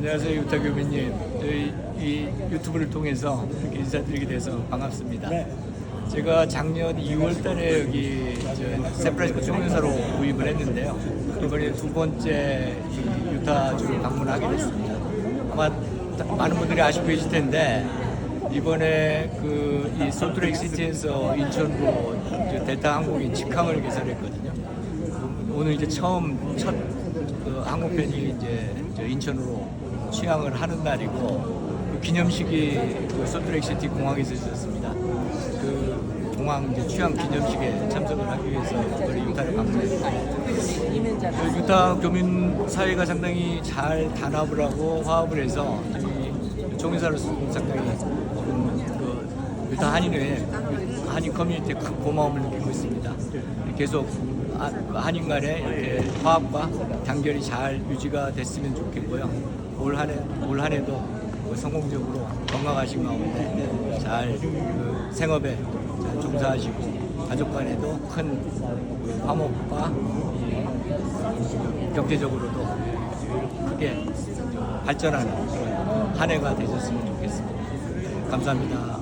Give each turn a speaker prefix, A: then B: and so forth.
A: 안녕하세요 유타 교수님. 저희 이 유튜브를 통해서 이렇게 인사드리게 돼서 반갑습니다.
B: 네.
A: 제가 작년 2월 달에 여기 저 샌프란시스코 총련사로 구입을 했는데요. 이번에 두 번째 이 유타주를 방문하게 됐습니다. 아마 다- 많은 분들이 아시고 계실 텐데 이번에 그이 솔트레이크 시티에서 인천으로 델타 항공이 직항을 개설했거든요. 오늘 이제 처음 첫 그 항공편이 이제 저 인천으로 취항을 하는 날이고 그 기념식이 그 솔트레이크 시티 공항에서 있었습니다. 그 공항 이제 취항 기념식에 참석을 하기 위해서 우리 유타를 방문했습니다. 그 유타 교민 사회가 상당히 잘 단합을 하고 화합을 해서 이 총회사로서 상당히 그 유타 한인회 한인 커뮤니티에 큰 고마움을 느끼고 있습니다. 계속 아- 한인 간의 이렇게 화합과 단결이 잘 유지가 됐으면 좋겠고요. 올 한 해 올 한 해도 그 성공적으로 건강하신 가운데 잘 그 생업에 잘 종사하시고 가족 간에도 큰그 화목과 이 경제적으로도 크게 발전하는 한 해가 되셨으면 좋겠습니다. 감사합니다.